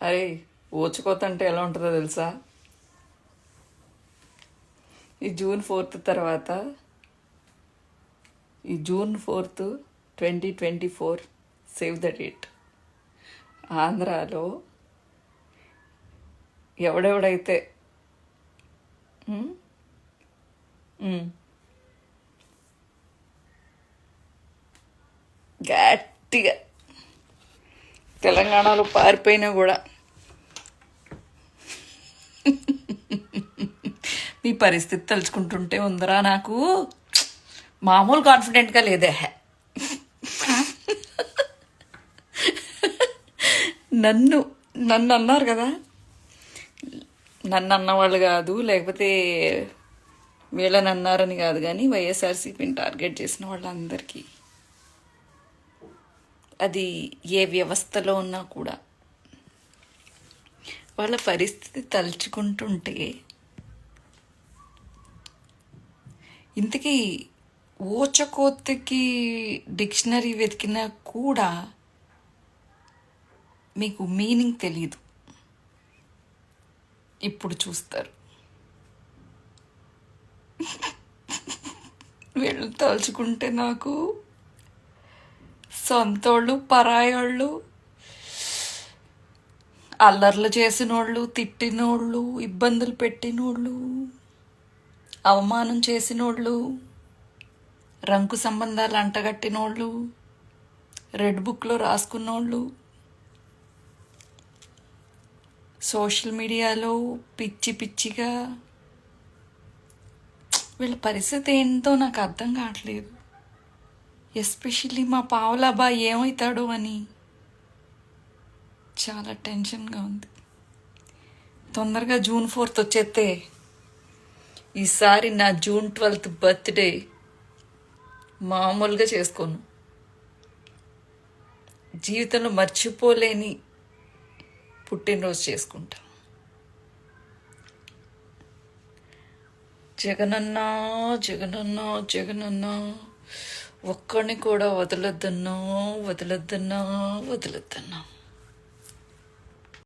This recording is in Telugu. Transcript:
అరే ఓచుకోత అంటే ఎలా ఉంటుందో తెలుసా? ఈ జూన్ ఫోర్త్ తర్వాత ఈ June fourth twenty twenty four save the date. ఆంధ్రాలో ఎవడెవడైతే గట్టిగా తెలంగాణలో పారిపోయినా కూడా. మీ పరిస్థితి తలుచుకుంటుంటే ఉందరా నాకు. మామూలు కాన్ఫిడెంట్గా లేదే. నన్ను నన్ను అన్నారు కదా. నన్ను అన్నవాళ్ళు కాదు లేకపోతే వీళ్ళని అన్నారని కాదు కానీ వైఎస్ఆర్సీపీని టార్గెట్ చేసిన వాళ్ళందరికీ. అది ఏ వ్యవస్థలో ఉన్నా కూడా వాళ్ళ పరిస్థితి తలుచుకుంటుంటే ఇంతకీ ఓచకోతకి డిక్షనరీ వెతికినా కూడా మీకు మీనింగ్ తెలియదు ఇప్పుడు చూస్తారు. వీళ్ళు తలుచుకుంటే నాకు సొంతోళ్ళు పరాయోళ్ళు అల్లర్లు చేసినోళ్ళు తిట్టినోళ్ళు ఇబ్బందులు పెట్టినోళ్ళు అవమానం చేసినోళ్ళు రంకు సంబంధాలు అంటగట్టినోళ్ళు రెడ్ బుక్లో రాసుకున్నోళ్ళు సోషల్ మీడియాలో పిచ్చి పిచ్చిగా వీళ్ళ పరిస్థితి ఏంటో నాకు అర్థం కావట్లేదు. ఎస్పెషల్లీ మా పావులాబా ఏమవుతాడు అని చాలా టెన్షన్గా ఉంది. తొందరగా జూన్ ఫోర్త్ వచ్చేస్తే ఈసారి నా జూన్ ట్వెల్త్ బర్త్డే మామూలుగా చేసుకోను. జీవితంలో మర్చిపోలేని పుట్టినరోజు చేసుకుంటా. జగనన్నా జగనన్నా జగనన్నా ఒక్కడిని కూడా వదలొద్దన్నా వదలొద్దన్నా వదలొద్దన్నా.